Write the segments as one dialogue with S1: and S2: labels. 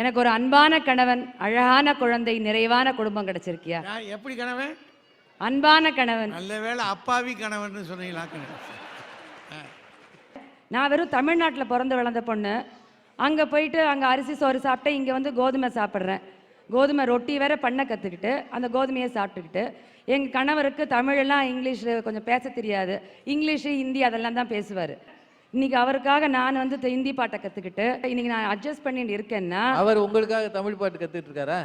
S1: எனக்கு ஒரு அன்பான கணவன் அழகான குழந்தை நிறைவான குடும்பம் கிடைச்சிருக்கியா?
S2: நான் எப்படி கணவன்?
S1: அன்பான கணவன்.
S2: நல்ல வேளை அப்பாவி கணவன் சொன்னீங்களா
S1: நான் வெறும் தமிழ்நாட்டில் பிறந்து வளர்ந்த பொண்ணு. அங்கே போயிட்டு அங்கே அரிசி சோறு சாப்பிட்டு இங்கே வந்து கோதுமை சாப்பிட்றேன். கோதுமை ரொட்டி வேற பண்ண கற்றுக்கிட்டு அந்த கோதுமையை சாப்பிட்டுக்கிட்டு. எங்கள் கணவருக்கு தமிழெல்லாம் இங்கிலீஷ் கொஞ்சம் பேச தெரியாது. இங்கிலீஷு ஹிந்தி அதெல்லாம் தான் பேசுவார். இன்னைக்கு அவருக்காக நான் வந்து ஹிந்தி பாட்டை கற்றுக்கிட்டு இன்னைக்கு நான் அட்ஜஸ்ட் பண்ணிட்டு இருக்கேன்னா
S3: அவர் உங்களுக்காக தமிழ் பாட்டு கத்துட்டு இருக்காரா?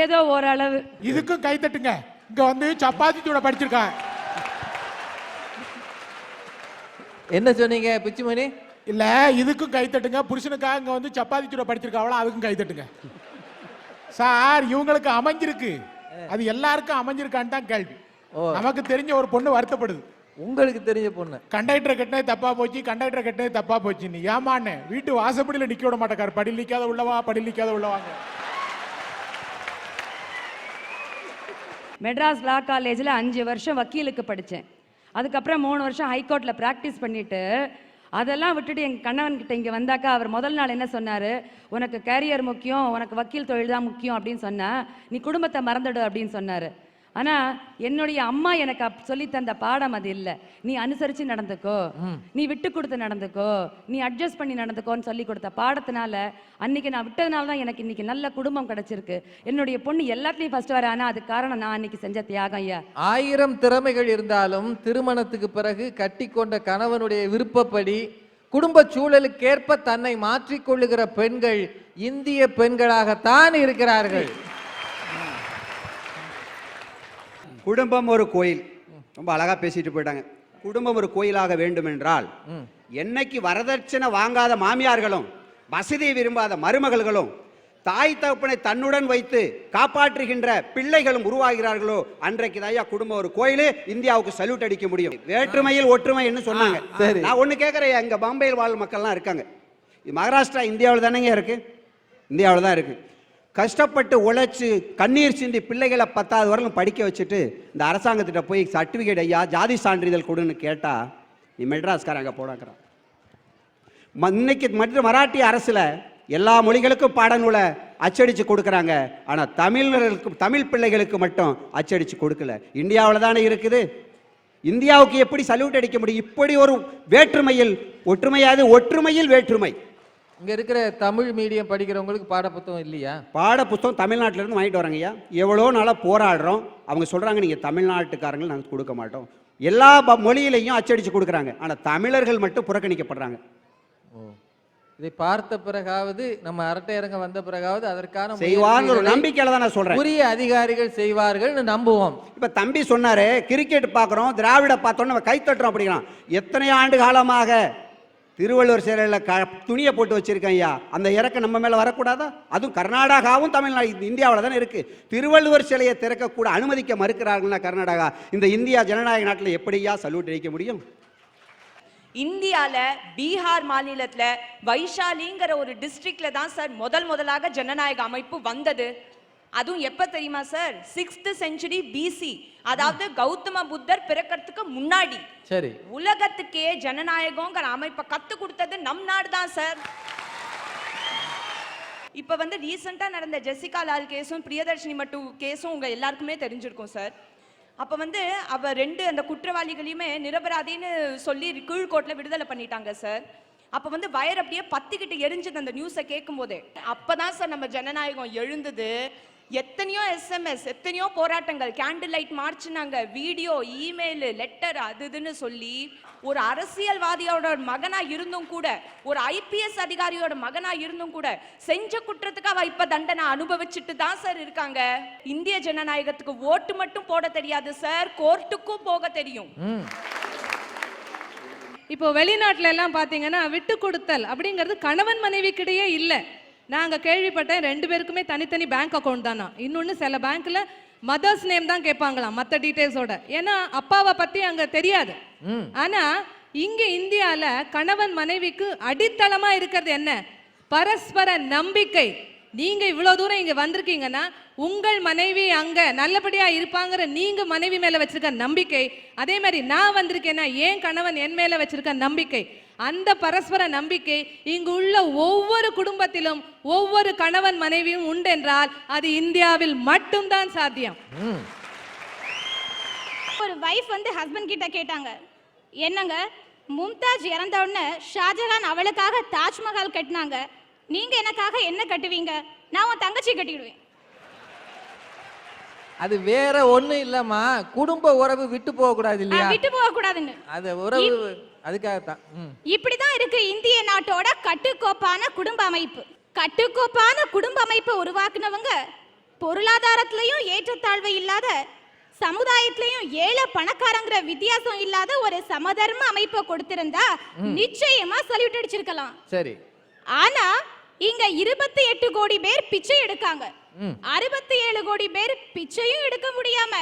S1: ஏதோ ஓரளவு.
S4: இதுக்கும் கை தட்டுங்க. இங்க வந்து சப்பாத்தி சூட படிச்சிருக்கான்
S3: என்ன சொன்னீங்க பிச்சுமணி?
S4: இல்ல இதுக்கும் கை தட்டுங்க. புருஷனுக்காக இங்க வந்து சப்பாத்தி சூட படிச்சிருக்காவளா அதுக்கும் கை தட்டுங்க. சார் இவங்களுக்கு அமைஞ்சிருக்கு. அது எல்லாருக்கும் அமைஞ்சிருக்கான்னு தான் கேள்வி.
S3: ஓ.
S4: நமக்கு தெரிஞ்ச ஒரு பொண்ணு வருத்தப்படுது.
S3: உங்களுக்கு தெரிஞ்ச பொண்ணு.
S4: கண்டக்டரை கட்டினது தப்பா போச்சு கண்டக்டரை கட்டினது தப்பா போச்சு. நீ ஏமாண்ணே வீட்டு வாசப்படியில நிக்க விட மாட்டேக்காரு. படி நிக்காத உள்ளவா படி நிக்காத உள்ளவாங்க
S1: மெட்ராஸ் லா காலேஜில் அஞ்சு வருஷம் வக்கீலுக்கு படித்தேன் அதுக்கப்புறம் மூணு வருஷம் ஹைகோர்ட்டில் ப்ராக்டிஸ் பண்ணிட்டு அதெல்லாம் விட்டுட்டு எங்கள் கணவன்கிட்ட இங்கே வந்தாக்கா அவர் முதல் நாள் என்ன சொன்னார்? உனக்கு கேரியர் முக்கியம் உனக்கு வக்கீல் தொழில் தான் முக்கியம் அப்படின்னு சொன்னா நீ குடும்பத்தை மறந்துடு அப்படின்னு சொன்னார். ஆனால் என்னுடைய அம்மா எனக்கு அப் சொல்லி தந்த பாடம் அது இல்லை. நீ அனுசரித்து நடந்துக்கோ. நீ விட்டு கொடுத்து நடந்துக்கோ. நீ அட்ஜஸ்ட் பண்ணி நடந்துக்கோன்னு சொல்லி கொடுத்த பாடத்தினால அன்னைக்கு நான் விட்டதுனால தான் எனக்கு இன்னைக்கு நல்ல குடும்பம் கிடைச்சிருக்கு. என்னுடைய பொண்ணு எல்லாத்துலேயும் ஃபர்ஸ்ட் வர ஆனால் அதுக்கு காரணம் நான் அன்னைக்கு செஞ்ச தியாகம் ஐயா.
S3: ஆயிரம் திறமைகள் இருந்தாலும் திருமணத்துக்கு பிறகு கட்டிக்கொண்ட கணவனுடைய விருப்பப்படி குடும்ப சூழலுக்கேற்ப தன்னை மாற்றிக்கொள்ளுகிற பெண்கள் இந்திய பெண்களாகத்தான் இருக்கிறார்கள்.
S5: குடும்பம் ஒரு கோயில். ரொம்ப அழகா பேசிட்டு போயிட்டாங்க. குடும்பம் ஒரு கோயிலாக வேண்டுமென்றால் என்னைக்கு வரதட்சணை வாங்காத மாமியார்களும் வசதியை விரும்பாத மருமகள்களும் தாய் தகப்பனை தன்னுடன் வைத்து காப்பாற்றுகின்ற பிள்ளைகளும் உருவாகிறார்களோ அன்றைக்கு தான் குடும்பம் ஒரு கோயில் இந்தியாவுக்கு சல்யூட் அடிக்க முடியும். வேற்றுமையில் ஒற்றுமைன்னு சொன்னாங்க. நான் ஒன்று கேட்குறேன் எங்க பாம்பேயில் வாழ் மக்கள்லாம் இருக்காங்க. மகாராஷ்டிரா இந்தியாவில் தானேங்க இருக்கு? இந்தியாவில் தான் இருக்கு. கஷ்டப்பட்டு உழைச்சி கண்ணீர் சிந்தி பிள்ளைகளை பத்தாவது வரலும் படிக்க வச்சுட்டு இந்த அரசாங்கத்திட்ட போய் சர்டிஃபிகேட் ஐயா ஜாதி சான்றிதழ் கொடுன்னு கேட்டால் நீ மெட்ராஸ்காரங்க போடாக்கிறான் இன்னைக்கு மற்ற மராட்டி அரசில் எல்லா மொழிகளுக்கும் பாடநூலை அச்சடித்து கொடுக்குறாங்க. ஆனால் தமிழர்களுக்கு தமிழ் பிள்ளைகளுக்கு மட்டும் அச்சடித்து கொடுக்கல. இந்தியாவில் தானே இருக்குது. இந்தியாவுக்கு எப்படி சல்யூட் அடிக்க முடியும்? இப்படி ஒரு வேற்றுமையில் ஒற்றுமையாது ஒற்றுமையில் வேற்றுமை.
S3: இங்க இருக்கிற தமிழ் மீடியம் படிக்கிறவங்களுக்கு பாடப்புத்தகம் இல்லையா?
S5: பாட புத்தகம் தமிழ்நாட்டுல இருந்து வாங்கிட்டு வராங்க ஐயா எவ்வளோ நாளாக போராடுறோம். அவங்க சொல்றாங்க நீங்க தமிழ்நாட்டுக்காரங்க நாங்கள் கொடுக்க மாட்டோம். எல்லா மொழியிலையும் அச்சடிச்சு கொடுக்குறாங்க. ஆனா தமிழர்கள் மட்டும் புறக்கணிக்கப்படுறாங்க.
S3: ஓ. இதை பார்த்த பிறகாவது நம்ம அரட்டையரங்க வந்த பிறகாவது அதற்கான
S5: செய்வார்னு ஒரு நம்பிக்கையில தான் நான் சொல்றேன்.
S3: உரிய அதிகாரிகள் செய்வார்கள்னு நம்புவோம்.
S5: இப்ப தம்பி சொன்னாரு கிரிக்கெட் பார்க்குறோம் திராவிட பார்த்தோன்னு நம்ம கை தட்டுறோம் அப்படிங்கிறான். எத்தனை ஆண்டு காலமாக திருவள்ளுவர் சிலையில் க துணியை போட்டு வச்சுருக்கேன் ஐயா. அந்த இறக்கம் நம்ம மேலே வரக்கூடாதா? அதுவும் கர்நாடகாவும் தமிழ்நாடு இந்தியாவில் தானே இருக்குது திருவள்ளுவர் சிலையை திறக்கக்கூட அனுமதிக்க மறுக்கிறார்கள்னா கர்நாடகா. இந்த இந்தியா ஜனநாயக நாட்டில் எப்படியா சல்யூட் அடிக்க முடியும்?
S6: இந்தியால பீகார் மாநிலத்துல வைஷாலிங்கிற ஒரு டிஸ்ட்ரிக்ட்ல தான் சார் முதல் முதலாக ஜனநாயக அமைப்பு வந்தது. அதுவும் எப்ப தெரியுமா சார் சிக்ஸ்த் செஞ்சுரி பிசி அதாவது கௌதம புத்தர் பிறக்கறதுக்கு முன்னாடி.
S3: சரி.
S6: உலகத்துக்கே ஜனநாயகங்கிற அமைப்பை கத்து கொடுத்தது நம் நாடு தான் சார் இப்ப வந்து ரீசெண்டா நடந்த ஜெசிகா லால் கேஸும் பிரியதர்ஷினி மட்டு கேஸும் உங்க எல்லாருக்குமே தெரிஞ்சிருக்கும் சார் அப்ப வந்து அவ ரெண்டு அந்த குற்றவாளிகளையுமே நிரபராதின்னு சொல்லி கீழ்கோர்ட்ல விடுதலை பண்ணிட்டாங்க சார் அப்ப வந்து வயர் அப்படியே பத்திக்கிட்டு எரிஞ்சது அந்த நியூஸை கேட்கும் போதே அப்பதான் சார் நம்ம ஜனநாயகம் எழுந்தது. எத்தனையோ எஸ்எம்எஸ் எத்தனையோ போராட்டங்கள் கேண்டில் லைட் மார்ச்னாங்க வீடியோ இமெயில் லெட்டர் அது இதுன்னு சொல்லி ஒரு அரசியல்வாதியோட மகனா இருந்தும் கூட ஒரு ஐபிஎஸ் அதிகாரியோட மகனா இருந்தும் கூட செஞ்ச குற்றத்துக்கு அவ இப்ப தண்டனை அனுபவிச்சுட்டு தான் சார் இருக்காங்க. இந்திய ஜனநாயகத்துக்கு ஓட்டு மட்டும் போட தெரியாது சார் கோர்ட்டுக்கும் போக தெரியும்.
S7: இப்போ வெளிநாட்டுல எல்லாம் பாத்தீங்கன்னா விட்டு கொடுத்தல் அப்படிங்கிறது கணவன் மனைவிக்கிடையே இல்லை. நாங்க கேள்விப்பட்டேன் ரெண்டு பேருக்குமே தனித்தனி பேங்க் அக்கவுண்ட் தானா? இன்னொன்னு சில பேங்க்ல மதர்ஸ் நேம் தான் கேட்பாங்களாம் மற்ற டீடைல்ஸோட ஏன்னா அப்பாவை பத்தி அங்க தெரியாது. ஆனா இங்க இந்தியால கணவன் மனைவிக்கு அடித்தளமா இருக்கிறது என்ன? பரஸ்பர நம்பிக்கை. நீங்க இவ்வளவு தூரம் இங்க வந்திருக்கீங்கன்னா உங்கள் மனைவி அங்க நல்லபடியா இருப்பாங்கிற நீங்க மனைவி மேல வச்சிருக்க நம்பிக்கை. அதே மாதிரி நான் வந்திருக்கேன்னா என் கணவன் என் மேல வச்சிருக்க நம்பிக்கை. அந்த பரஸ்பர நம்பிக்கை இங்கு உள்ள ஒவ்வொரு குடும்பத்திலும் ஒவ்வொரு கணவன் மனைவியும் உண்டென்றால் அது இந்தியாவில் மட்டும்தான் சாத்தியம்.
S8: ஒரு வைஃப் வந்து ஹஸ்பண்ட் கிட்ட கேட்டாங்க. என்னங்க மும்தாஜ் இறந்த உடனே ஷாஜகான் அவளுக்காக தாஜ்மஹால் கட்டினாங்க. நீங்க எனக்காக என்ன கட்டுவீங்க? நான் உன் தங்கச்சி கட்டிடுவேன்.
S3: அது வேற ஒண்ணும் இல்லம்மா. குடும்ப உறவு விட்டு போக கூடாது இல்லையா?
S8: விட்டு போக கூடாதுன்னு
S3: அது உறவு அதுக்காகத்தான்.
S8: இப்படிதான் இருக்கு இந்திய நாட்டோட கட்டுக்கோப்பான குடும்ப அமைப்பு. கட்டுக்கோப்பான குடும்ப அமைப்பை உருவாக்குனவங்க பொருளாதாரத்திலையும் ஏற்றத்தாழ்வு இல்லாத சமுதாயத்திலையும் ஏழை பணக்காரங்கிற வித்தியாசம் இல்லாத ஒரு சமதர்ம அமைப்பை கொடுத்திருந்தா நிச்சயமா சல்யூட் அடிச்சிருக்கலாம்.
S3: சரி.
S8: ஆனா இங்க இருபத்தி எட்டு கோடி பேர் பிச்சை எடுக்காங்க. அறுபத்தி ஏழு கோடி பேர் பிச்சையும் எடுக்க முடியாம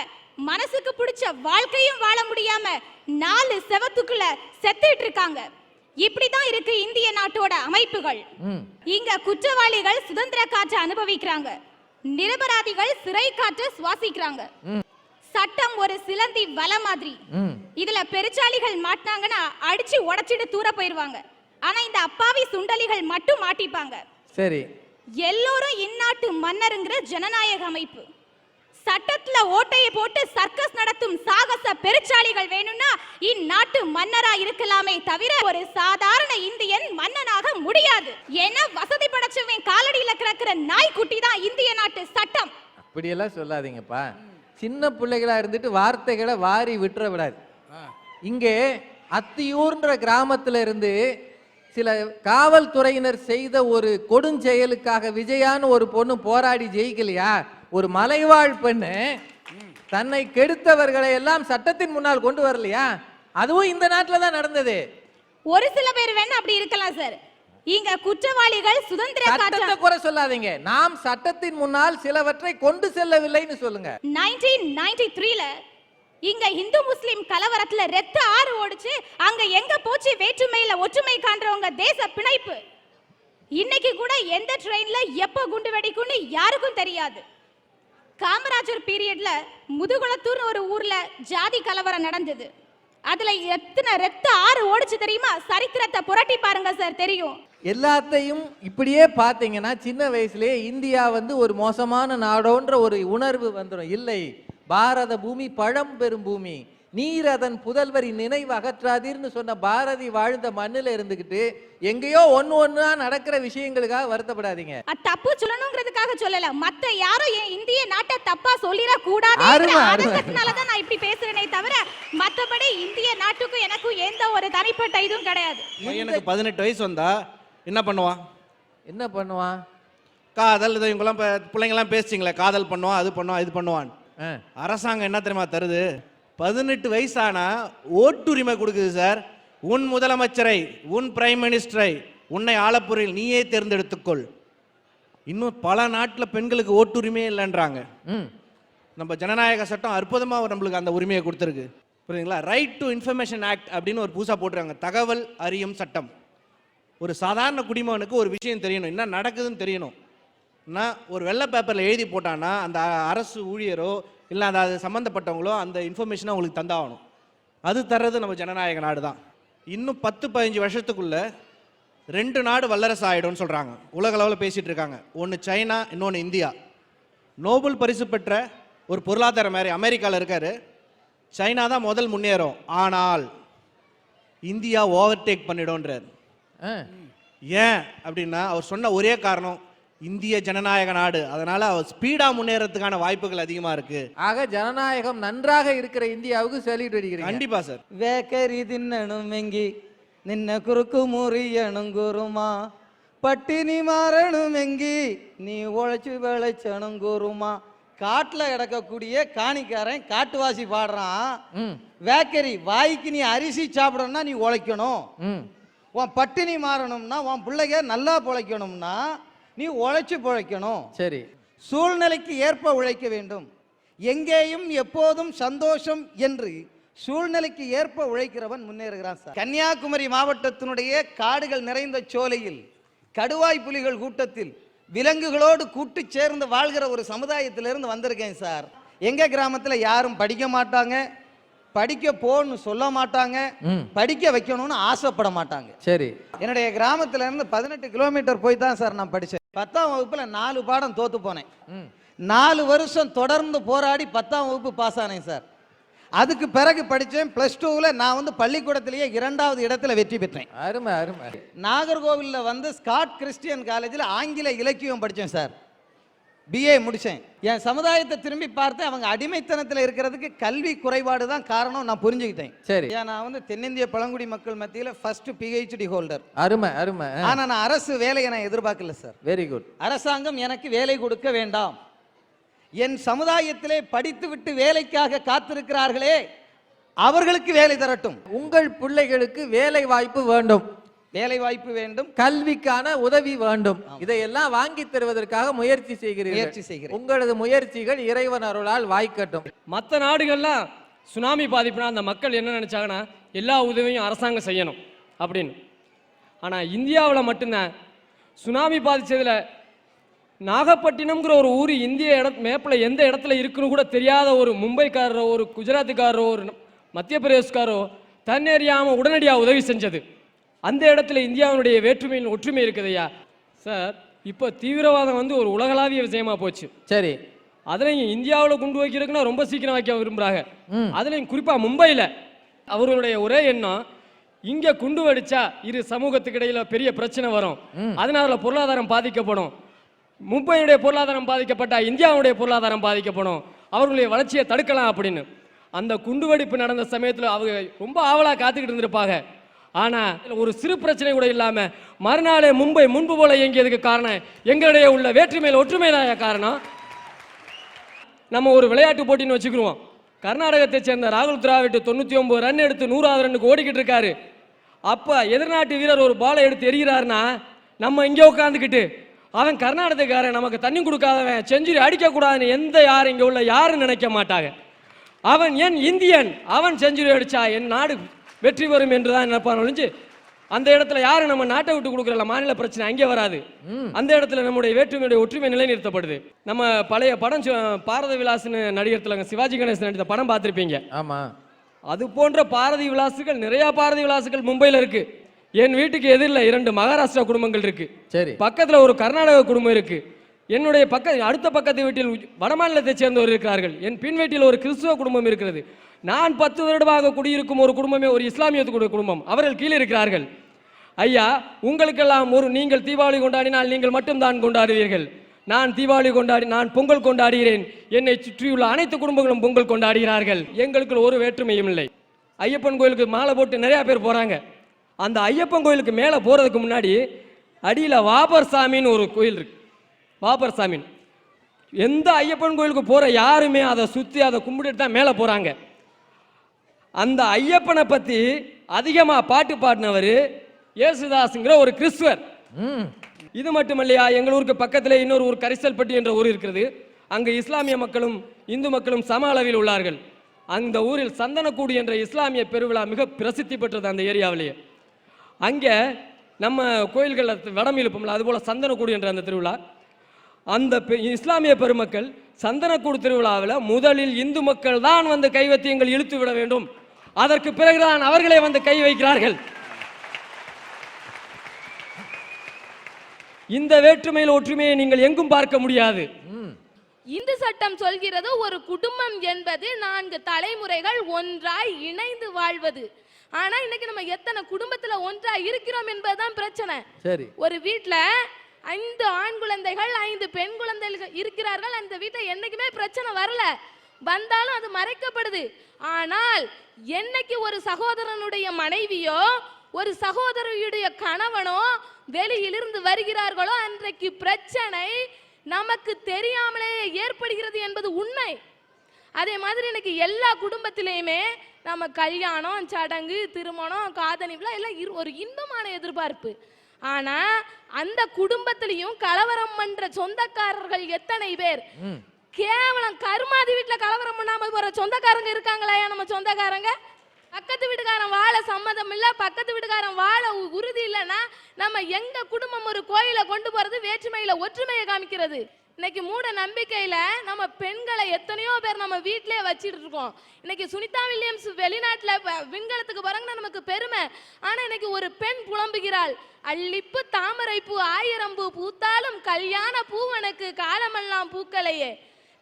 S8: மனசுக்கு பிடிச்ச வாழ்க்கையும் வாழ முடியாம நாலு செவத்துக்குள்ள செத்துட்டு இருக்காங்க. இப்படிதான் இருக்கு இந்திய நாட்டோட அமைப்புகள். இங்க குற்றவாளிகள் சுதந்திர காற்றை அனுபவிக்கிறாங்க. நிரபராதிகள் சிறை காற்றை சுவாசிக்கிறாங்க. சட்டம் ஒரு சிலந்தி வல மாதிரி. இதுல பெருச்சாளிகள் மாட்டினாங்கன்னா அடிச்சு உடைச்சிட்டு தூர போயிருவாங்க. ஆனா இந்த அப்பாவி சுண்டலிகள் மட்டும் மாட்டிப்பாங்க.
S3: சரி.
S8: எல்லோரும் இந்நாட்டு மன்னருங்கிற ஜனநாயக அமைப்பு. சட்டத்துல ஓட்டையை போட்டு சர்க்கஸ் நடத்தும் சாகச பெருச்சாளிகள் வேணும்னா இந்நாட்டு மன்னரா இருக்கலாமே தவிர ஒரு சாதாரண இந்தியன் மன்னனாக முடியாது. ஏன்னா வசதி படைச்சவன் காலடியில கிடக்கிற நாய்க்குட்டி தான் இந்திய நாட்டு சட்டம்.
S3: அப்படியெல்லாம் சொல்லாதீங்கப்பா. சின்ன பிள்ளைகளா இருந்துட்டு வார்த்தைகளை வாரி விட்டுற விடாது. இங்கே அத்தியூர்ன்ற கிராமத்துல இருந்து சில காவல்துறையினர் செய்த ஒரு கொடுஞ்செயலுக்காக விஜயான்னு ஒரு பொண்ணு போராடி ஜெயிக்கலையா? ஒரு மலைவாழ் பெண்ணு தன்னை கெடுத்தவர்களை எல்லாம் சட்டத்தின் முன்னால் கொண்டு வரலையா? அதுவும் இந்த நாட்டில் தான் நடந்தது.
S8: ஒரு சில பேர் வேணா அப்படி இருக்கலாம் சார் இங்க குற்றவாளிகள் சுதந்திர
S3: சட்டத்தை குறை சொல்லாதீங்க. நாம் சட்டத்தின் முன்னால் சிலவற்றை கொண்டு செல்லவில்லைன்னு சொல்லுங்க.
S8: 1993 ல இங்க இந்து முஸ்லிம் கலவரத்துல ரெத்த ஆறு ஓடுச்சு அங்க எங்க போச்சு வேற்றுமையில ஒற்றுமை காண்றவங்க தேச பிணைப்பு? இன்னைக்கு கூட எந்த ட்ரெயின்ல எப்ப குண்டு வெடிக்கும்னு யாருக்கும் தெரியாது. காமராஜர் பீரியட்ல முதுகுளத்தூர் ஒரு ஊர்ல ஜாதி கலவரம் நடந்தது. அதுல எத்தனை ரத்த ஆறு ஓடிச்சு தெரியுமா? சரித்திரத்தை புரட்டி பாருங்க சார் தெரியும்.
S3: எல்லாத்தையும் இப்படியே பார்த்தீங்கன்னா சின்ன வயசுலயே இந்தியா வந்து ஒரு மோசமான நாடோன்ற ஒரு உணர்வு வந்துடும் இல்லை பாரத பூமி பழம்பெரும் பூமி. நீர் அதன் புதல்வரி நினைவு அகற்றாதீர்னு சொன்ன பாரதி வாழ்ந்த மண்ணுல இருந்துகிட்டு எங்கேயோ ஒண்ணு ஒண்ணா நடக்கிற விஷயங்களுக்காக வருத்தப்படாதீங்க.
S8: தப்பு சொல்லணுங்கிறதுக்காக சொல்லல. மத்த யாரும் என் இந்திய நாட்டை தப்பா சொல்லிட கூடாது. தான் நான் இப்படி பேசுறேனே தவிர மத்தபடி இந்திய நாட்டுக்கும் எனக்கும் எந்த ஒரு தனிப்பட்ட இதுவும் கிடையாது.
S2: பையனுக்கு பதினெட்டு வயசு வந்தா என்ன பண்ணுவான்?
S3: என்ன பண்ணுவான்?
S2: காதல் இதை இவங்கெல்லாம் இப்போ பிள்ளைங்கெல்லாம் பேசிச்சிங்களே காதல் பண்ணுவான் அது பண்ணுவான் இது பண்ணுவான்.
S3: ஆ,
S2: அரசாங்கம் என்ன தெரியுமா தருது? பதினெட்டு வயசானா ஓட்டுரிமை கொடுக்குது சார். உன் முதலமைச்சரை உன் பிரைம் மினிஸ்டரை உன்னை ஆளப்பொறியில் நீயே தேர்ந்தெடுத்துக்கொள். இன்னும் பல நாட்டில் பெண்களுக்கு ஓட்டுரிமையே இல்லைன்றாங்க. நம்ம ஜனநாயக சட்டம் அற்புதமாக நம்மளுக்கு அந்த உரிமையை கொடுத்துருக்கு. புரியுதுங்களா? ரைட் டு இன்ஃபர்மேஷன் ஆக்ட் அப்படின்னு ஒரு புதுசாக போட்டுருக்காங்க. தகவல் அறியும் சட்டம். ஒரு சாதாரண குடிமகனுக்கு ஒரு விஷயம் தெரியணும். என்ன நடக்குதுன்னு தெரியணும். நான் ஒரு வெள்ளை பேப்பரில் எழுதி போட்டான்னா அந்த அரசு ஊழியரோ இல்லை அந்த அது சம்மந்தப்பட்டவங்களோ அந்த இன்ஃபர்மேஷனை அவங்களுக்கு தந்தாகணும். அது தர்றது நம்ம ஜனநாயக நாடு தான் இன்னும் பத்து பதினஞ்சு வருஷத்துக்குள்ள ரெண்டு நாடு வல்லரசு ஆகிடும்னு சொல்கிறாங்க உலக அளவில் பேசிகிட்டு இருக்காங்க. ஒன்று சைனா இன்னொன்று இந்தியா. நோபல் பரிசு பெற்ற ஒரு பொருளாதார மாதிரி அமெரிக்காவில் இருக்காரு. சைனா தான் முதல் முன்னேறும். ஆனால் இந்தியா ஓவர்டேக் பண்ணிடும்ன்றார். ஏன்? அப்படின்னா அவர் சொன்ன ஒரே காரணம் இந்திய ஜனநாயக நாடு. அதனால ஸ்பீடா முன்னேறதுக்கான வாய்ப்புகள் அதிகமா இருக்கு.
S3: ஆக ஜனநாயகம் நன்றாக இருக்கிற இந்தியாவுக்கு சொல்லிட்டு வருகிறேன்
S2: கண்டிப்பா சார்
S9: வேக்கரி தின்னனும் மெங்கி நின்ன குறுக்கு முறியனும் குருமா பட்டினி மாறணும் எங்கி நீ உழைச்சு விளைச்சனும் குருமா காட்டில் கிடக்கக்கூடிய காணிக்காரன் காட்டுவாசி பாடுறான். வேக்கரி வாய்க்கு நீ அரிசி சாப்பிடணும்னா நீ உழைக்கணும். உன் பட்டினி மாறணும்னா உன் பிள்ளைக நல்லா பிழைக்கணும்னா நீ உழைச்சு பிழைக்கணும்.
S3: சரி.
S9: சூழ்நிலைக்கு ஏற்ப உழைக்க வேண்டும். எங்கேயும் எப்போதும் சந்தோஷம் என்று சூழ்நிலைக்கு ஏற்ப உழைக்கிறவன் முன்னேறுகிறான் சார். கன்னியாகுமரி மாவட்டத்தினுடைய காடுகள் நிறைந்த சோலையில் கடுவாய் புலிகள் கூட்டத்தில் விலங்குகளோடு கூட்டு சேர்ந்து வாழ்கிற ஒரு சமுதாயத்திலிருந்து வந்திருக்கேன் சார். எங்க கிராமத்தில் யாரும் படிக்க மாட்டாங்க படிக்க போன்னு சொல்ல மாட்டாங்க. படிக்க வைக்கணும்னு ஆசைப்பட மாட்டாங்க.
S3: சரி.
S9: என்னுடைய கிராமத்துல இருந்து பதினெட்டு கிலோமீட்டர் போய் தான் சார் நான் படித்தேன் பத்தாம் வகுப்புல நாலு பாடம் தோத்து போனேன். நாலு வருஷம் தொடர்ந்து போராடி பத்தாம் வகுப்பு பாஸ் ஆனேன் சார் அதுக்கு பிறகு படித்தேன் ப்ளஸ் டூவில் நான் வந்து பள்ளிக்கூடத்திலேயே இரண்டாவது இடத்துல வெற்றி பெற்றேன்.
S3: அருமை அருமை.
S9: நாகர்கோவிலில் வந்து ஸ்காட் கிறிஸ்டியன் காலேஜில் ஆங்கில இலக்கியம் படித்தேன் சார் பிஏ முடித்தேன் என் சமுதாயத்தை திரும்பி பார்த்து அவங்க அடிமைத்தனத்தில் இருக்கிறதுக்கு கல்வி குறைபாடு தான் காரணம் நான் புரிஞ்சுக்கிட்டேன்.
S3: சரி.
S9: நான் வந்து தென்னிந்திய பழங்குடி மக்கள் மத்தியில் ஃபர்ஸ்ட் பிஹெச்டி ஹோல்டர்
S3: அருமை அருமை.
S9: ஆனால் நான் அரசு வேலையை நான் எதிர்பார்க்கல சார்
S3: வெரி குட்
S9: அரசாங்கம் எனக்கு வேலை கொடுக்க வேண்டாம். என் சமுதாயத்திலே படித்துவிட்டு வேலைக்காக காத்திருக்கிறார்களே அவர்களுக்கு வேலை தரட்டும்.
S3: உங்கள் பிள்ளைகளுக்கு வேலை வாய்ப்பு வேண்டும்.
S9: வேலை வாய்ப்பு வேண்டும்.
S3: கல்விக்கான உதவி வேண்டும். இதையெல்லாம் வாங்கி தருவதற்காக முயற்சி செய்கிறீர்கள்.
S9: முயற்சி செய்கிறேன்.
S3: உங்களது முயற்சிகள் இறைவன் அருளால் வாய்க்கட்டும்.
S10: மற்ற நாடுகள்லாம் சுனாமி பாதிப்புனா அந்த மக்கள் என்ன நினச்சாங்கன்னா எல்லா உதவியும் அரசாங்கம் செய்யணும் அப்படின்னு. ஆனால் இந்தியாவில் மட்டும்தான். சுனாமி பாதிச்சதுல நாகப்பட்டினம்ங்கிற ஒரு ஊர் இந்திய இட மேப்பில் எந்த இடத்துல இருக்குன்னு கூட தெரியாத ஒரு மும்பைக்காரரோ ஒரு குஜராத்துக்காரரோ ஒரு மத்திய பிரதேஷ்காரோ தன்னெறியாமல் உடனடியாக உதவி செஞ்சது. அந்த இடத்துல இந்தியாவினுடைய வேற்றுமையின் ஒற்றுமை இருக்குதையா? சார் இப்போ தீவிரவாதம் வந்து ஒரு உலகளாவிய விஷயமா போச்சு.
S3: சரி.
S10: அதுலயும் இந்தியாவில் குண்டு வைக்கிறதுக்குன்னா ரொம்ப சீக்கிரம் வைக்க விரும்புறாங்க. அதுலயும் குறிப்பா மும்பையில அவர்களுடைய ஒரே எண்ணம் இங்க குண்டு வெடிச்சா இரு சமூகத்துக்கு இடையில பெரிய பிரச்சனை வரும். அதனால பொருளாதாரம் பாதிக்கப்படும். மும்பையுடைய பொருளாதாரம் பாதிக்கப்பட்டா இந்தியாவுடைய பொருளாதாரம் பாதிக்கப்படும். அவர்களுடைய வளர்ச்சியை தடுக்கலாம் அப்படின்னு. அந்த குண்டுவெடிப்பு நடந்த சமயத்துல அவங்க ரொம்ப ஆவலா காத்துக்கிட்டு இருந்திருப்பாங்க. ஆனால் ஒரு சிறு பிரச்சனை கூட இல்லாமல் மறுநாளே மும்பை முன்பு போல இயங்கியதுக்கு காரணம் எங்களிடையே உள்ள வேற்றுமையில் ஒற்றுமை காரணம்? நம்ம ஒரு விளையாட்டு போட்டின்னு வச்சுக்கிடுவோம் கர்நாடகத்தை சேர்ந்த ராகுல் திராவிட் தொண்ணூற்றி ஒம்பது ரன் எடுத்து நூறாவது ரன்னுக்கு ஓடிக்கிட்டு இருக்காரு. அப்போ எதிர்நாட்டு வீரர் ஒரு பாலை எடுத்து எறிகிறாருன்னா நம்ம இங்கே உட்காந்துக்கிட்டு அவன் கர்நாடகக்காரன் நமக்கு தண்ணி கொடுக்காதவன் செஞ்சுரி அடிக்கக்கூடாதுன்னு எந்த யாரும் இங்கே உள்ள யாரும் நினைக்க மாட்டாங்க. அவன் என் இந்தியன் அவன் செஞ்சுரி அடிச்சா என் நாடு வெற்றி பெறும் என்று தான் நினைப்பான் ஒழிஞ்சு அந்த இடத்துல யாரும் நம்ம நாட்டை விட்டு கொடுக்குறல மாநில பிரச்சனை அங்கே வராது. அந்த இடத்துல நம்முடைய வேற்றுமையுடைய ஒற்றுமை நிலைநிறுத்தப்படுது. நம்ம பழைய படம் பாரத விலாஸ்னு நடிகர் திலகம் சிவாஜி கணேசன் நடித்த படம் பார்த்துருப்பீங்க.
S3: ஆமா.
S10: அது போன்ற பாரதி விலாசுகள் நிறைய பாரதி விலாசுகள் மும்பையில் இருக்கு. என் வீட்டுக்கு எதிரில் இரண்டு மகாராஷ்டிரா குடும்பங்கள் இருக்கு.
S3: சரி.
S10: பக்கத்துல ஒரு கர்நாடக குடும்பம் இருக்கு. என்னுடைய பக்க அடுத்த பக்கத்து வீட்டில் வடமாநிலத்தைச் சேர்ந்தவர் இருக்கிறார்கள். என் பின் வீட்டில் ஒரு கிறிஸ்துவ குடும்பம் இருக்கிறது. நான் பத்து வருடமாக குடியிருக்கும் ஒரு குடும்பமே ஒரு இஸ்லாமிய குடும்பம். அவர்கள் கீழே இருக்கிறார்கள். ஐயா உங்களுக்கெல்லாம் ஒரு நீங்கள் தீபாவளி கொண்டாடினால் நீங்கள் மட்டும்தான் கொண்டாடுவீர்கள். நான் தீபாவளி கொண்டாடி நான் பொங்கல் கொண்டாடுகிறேன். என்னை சுற்றியுள்ள அனைத்து குடும்பங்களும் பொங்கல் கொண்டாடுகிறார்கள். எங்களுக்கு ஒரு வேற்றுமையும் இல்லை. ஐயப்பன் கோயிலுக்கு மாலை போட்டு நிறையா பேர் போகிறாங்க அந்த ஐயப்பன் கோயிலுக்கு மேலே போகிறதுக்கு முன்னாடி அடியில் வாபர் சாமின்னு ஒரு கோயில் இருக்கு. வாபர் சாமி எந்த ஐயப்பன் கோயிலுக்கு போகிற யாருமே அதை சுற்றி அதை கும்பிட்டுட்டு தான் மேலே போகிறாங்க அந்த ஐயப்பனை பத்தி அதிகமா பாட்டு பாடினவர் இயேசுதாஸுங்கிற ஒரு கிறிஸ்துவர். இது மட்டும் இல்லையா எங்கள் ஊருக்கு பக்கத்தில் இன்னொரு ஊர் கரிசல்பட்டி என்ற ஊர் இருக்கிறது. அங்கு இஸ்லாமிய மக்களும் இந்து மக்களும் சம அளவில் உள்ளார்கள். அந்த ஊரில் சந்தனக்கூடு என்ற இஸ்லாமிய பெருவிழா மிக பிரசித்தி பெற்றது அந்த ஏரியாவிலேயே. அங்கே நம்ம கோயில்களில் வடம் இழுப்போம்ல அதுபோல் சந்தனக்கூடு என்ற அந்த திருவிழா. அந்த இஸ்லாமிய பெருமக்கள் சந்தனக்கூடு திருவிழாவில் முதலில் இந்து மக்கள் தான் வந்து கைவத்தியங்கள் இழுத்து விட வேண்டும். அதற்கு பிறகுதான் அவர்களே வந்து கை வைக்கிறார்கள். இந்த வேற்றுமையில் ஒற்றுமையை நீங்கள் எங்கும் பார்க்க முடியாது.
S11: இந்து சட்டம் சொல்கிறது ஒரு குடும்பம் என்பது நான்கு தலைமுறைகள் ஒன்றாய் இணைந்து வாழ்வது. ஆனா இன்னைக்கு நம்ம எத்தனை குடும்பத்துல ஒன்றாய் இருக்கிறோம் என்பதுதான் பிரச்சனை.
S3: சரி.
S11: ஒரு வீட்ல ஐந்து ஆண் குழந்தைகள் ஐந்து பெண் குழந்தைகள் இருக்கிறார்கள் அந்த வீட்டை என்னைக்குமே பிரச்சனை வரல. வந்தாலும் அது மறைக்கப்படுது. ஆனால் என்னைக்கு ஒரு சகோதரனுடைய மனைவியோ ஒரு சகோதரியுடைய கணவனோ வெளியிலிருந்து வருகிறார்களோ அன்றைக்கு பிரச்சனை நமக்கு தெரியாமலே ஏற்படுகிறது என்பது உண்மை. அதே மாதிரி இன்னைக்கு எல்லா குடும்பத்திலையுமே நம்ம கல்யாணம் சடங்கு திருமணம் காதணி எல்லாம் இரு- ஒரு இன்பமான எதிர்பார்ப்பு. ஆனா அந்த குடும்பத்திலையும் கலவரம் பண்ற சொந்தக்காரர்கள் எத்தனை பேர்? கேவலம் கருமாதி வீட்டில் கலவரம் பண்ணாமல் போகிற சொந்தக்காரங்க இருக்காங்களா நம்ம சொந்தக்காரங்க? பக்கத்து வீட்டுக்காரன் வாழ சம்மதம் இல்லை பக்கத்து வீட்டுக்காரன் வாழ உறுதி இல்லைன்னா நம்ம எங்க குடும்பம் ஒரு கோயிலை கொண்டு போறது வேற்றுமையில ஒற்றுமையை காமிக்கிறது? இன்னைக்கு மூட நம்பிக்கையில நம்ம பெண்களை எத்தனையோ பேர் நம்ம வீட்டிலே வச்சிட்டு இருக்கோம். இன்னைக்கு சுனிதா வில்லியம்ஸ் வெளிநாட்டுல விண்கலத்துக்கு போறாங்கன்னா நமக்கு பெருமை. ஆனா இன்னைக்கு ஒரு பெண் புலம்புகிறாள். அள்ளிப்பு தாமரை பூ ஆயிரம் பூ பூத்தாலும் கல்யாண பூவனுக்கு காலமெல்லாம் பூக்களையே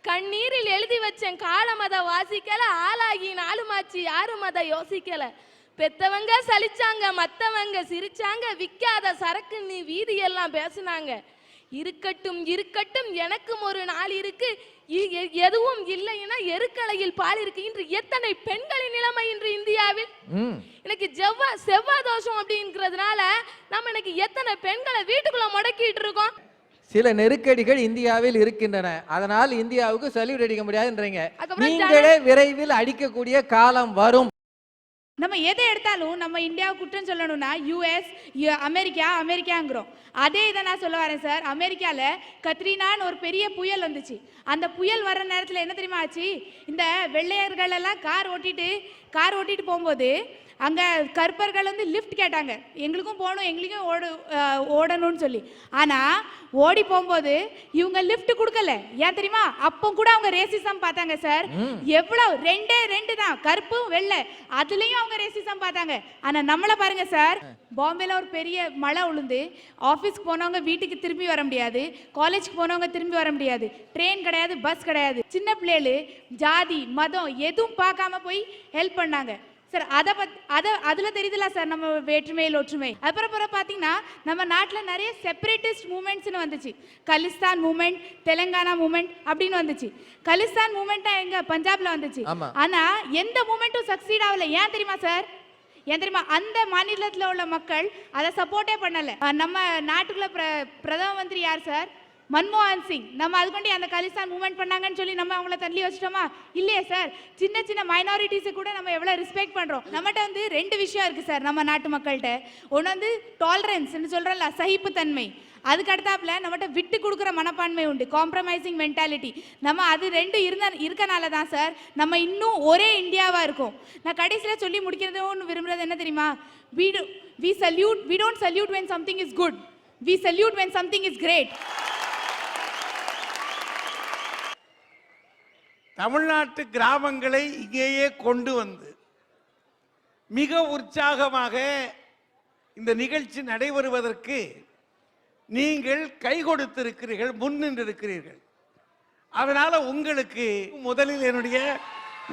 S11: கண்ணீரில் எழுதி வச்சேன். காலம் அதை வாசிக்கல ஆளாகி நாலுமாச்சு யாரும் அதை யோசிக்கல. பெத்தவங்க சலிச்சாங்க மத்தவங்க சிரிச்சாங்க விக்காத சரக்கு நீ வீதியெல்லாம் பேசுனாங்க. இருக்கட்டும் இருக்கட்டும் எனக்கும் ஒரு நாள் இருக்கு. எதுவும் இல்லைன்னா எருக்கலையில் பால் இருக்கு. இன்று எத்தனை பெண்களின் நிலைமை இன்று இந்தியாவில்?
S3: ம்.
S11: இன்னைக்கு செவ்வா செவ்வாய் தோஷம் அப்படிங்கிறதுனால நம்ம இன்னைக்கு எத்தனை பெண்களை வீட்டுக்குள்ள முடக்கிட்டு இருக்கோம்?
S3: சில நெருக்கடிகள் இந்தியாவில் இருக்கின்றன. அதனால் இந்தியாவுக்கு சல்யூட் அடிக்க முடியாதுன்றீங்க. நீங்களே விரைவில் அடிக்கக்கூடிய காலம் வரும்.
S4: நம்ம எதை எடுத்தாலும் நம்ம இந்தியாவை குற்றம் சொல்லணும்னா யூஎஸ் அமெரிக்கா அமெரிக்காங்கிறோம். அதே இதை நான் சொல்ல வரேன் சார். அமெரிக்காவில் கத்ரீனான்னு ஒரு பெரிய புயல் வந்துச்சு. அந்த புயல் வர்ற நேரத்தில் என்ன தெரியுமா ஆச்சு? இந்த வெள்ளையர்கள் எல்லாம் கார் ஓட்டிட்டு கார் ஓட்டிட்டு போகும்போது அங்கே கருப்பர்கள் வந்து லிஃப்ட் கேட்டாங்க. எங்களுக்கும் போகணும் எங்களுக்கும் ஓடு ஓடணும்னு சொல்லி. ஆனால் ஓடி போகும்போது இவங்க லிஃப்ட் கொடுக்கல. ஏன் தெரியுமா? அப்போ கூட அவங்க ரேசிசம் பார்த்தாங்க சார் எவ்வளவு? ரெண்டே ரெண்டு தான். கருப்பும் வெள்ளை. அதுலயும் அவங்க ரேசிசம் பார்த்தாங்க. ஆனா நம்மள பாருங்க சார் பாம்பேல ஒரு பெரிய மழை உளுந்து. ஆஃபீஸ்க்கு போனவங்க வீட்டுக்கு திரும்பி வர முடியாது. காலேஜ்க்கு போனவங்க திரும்பி வர முடியாது. ட்ரெயின் கிடையாது பஸ் கிடையாது. சின்ன பிள்ளைகளு ஜாதி மதம் எதுவும் பார்க்காம போய் ஹெல்ப் பண்ணாங்க. சார் அதை பத் அதை அதில் தெரியுதுல சார் நம்ம வேற்றுமையில் ஒற்றுமை அப்புறம் பார்த்தீங்கன்னா நம்ம நாட்டில் நிறைய செப்பரேட்டிஸ்ட் மூமெண்ட்ஸ்னு வந்துச்சு. கலிஸ்தான் மூமெண்ட் தெலுங்கானா மூமெண்ட் அப்படின்னு வந்துச்சு. கலிஸ்தான் மூமெண்ட்டாக எங்க? பஞ்சாப்ல வந்துச்சு.
S3: ஆமா.
S4: ஆனா எந்த மூமெண்ட்டும் சக்சீட் ஆகல. ஏன் தெரியுமா சார் ஏன் தெரியுமா? அந்த மாநிலத்தில் உள்ள மக்கள் அதை சப்போர்ட்டே பண்ணல. நம்ம நாட்டுக்குள்ள பிர பிரதம மந்திரி யார் சார் மன்மோகன் சிங் நம்ம அதுக்கொண்டு அந்த கலிஸ்தான் மூவ்மெண்ட் பண்ணாங்கன்னு சொல்லி நம்ம அவங்கள தள்ளி வச்சிட்டோமா? இல்லையே சார் சின்ன சின்ன மைனாரிட்டிஸை கூட நம்ம எவ்வளோ ரெஸ்பெக்ட் பண்ணுறோம் நம்மகிட்ட வந்து ரெண்டு விஷயம் இருக்குது சார் நம்ம நாட்டு மக்கள்கிட்ட. ஒன்று வந்து டாலரன்ஸ்ன்னு சொல்கிறோம்ல சகிப்புத்தன்மை. அதுக்கு அடுத்தாப்புல நம்மகிட்ட விட்டு கொடுக்குற மனப்பான்மை உண்டு காம்ப்ரமைசிங் மென்டாலிட்டி நம்ம அது ரெண்டு இருந்த இருக்கனால தான் சார் நம்ம இன்னும் ஒரே இந்தியாவாக இருக்கும். நான் கடைசியில் சொல்லி முடிக்கிறதுன்னு விரும்புறது என்ன தெரியுமா? We we salute salute don't don't salute something is good we salute salute something is great
S12: தமிழ்நாட்டு கிராமங்களை இங்கேயே கொண்டு வந்து மிக உற்சாகமாக இந்த நிகழ்ச்சி நடைபெறுவதற்கு நீங்கள் கை கொடுத்திருக்கிறீர்கள் முன்னின்றிருக்கிறீர்கள் அதனால உங்களுக்கு முதலில் என்னுடைய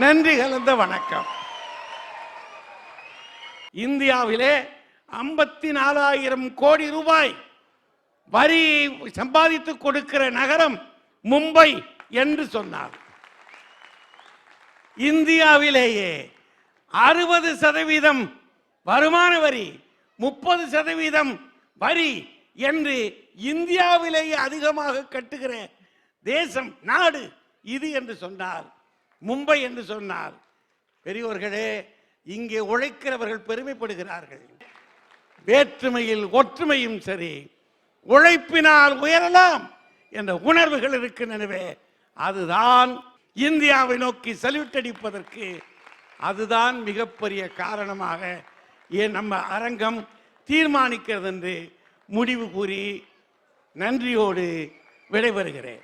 S12: நன்றி கலந்த வணக்கம். இந்தியாவிலே ஐம்பத்தி நாலாயிரம் கோடி ரூபாய் வரி சம்பாதித்து கொடுக்கிற நகரம் மும்பை என்று சொன்னார். இந்தியாவிலேயே அறுபது சதவீதம் வருமான வரி முப்பது சதவீதம் வரி என்று இந்தியாவிலேயே அதிகமாக கட்டுகிற தேசம் நாடு இது என்று சொன்னார். மும்பை என்று சொன்னார். பெரியோர்களே இங்கே உழைக்கிறவர்கள் பெருமைப்படுகிறார்கள். வேற்றுமையில் ஒற்றுமையும் சரி உழைப்பினால் உயரலாம் என்ற உணர்வுகள் இருக்கின்றனவே அதுதான் இந்தியாவை நோக்கி சல்யூட் அடிப்பதற்கு அதுதான் மிகப்பெரிய காரணமாக ஏன் நம்ம அரங்கம் தீர்மானிக்கிறது என்று முடிவு கூறி நன்றியோடு விடைபெறுகிறேன்.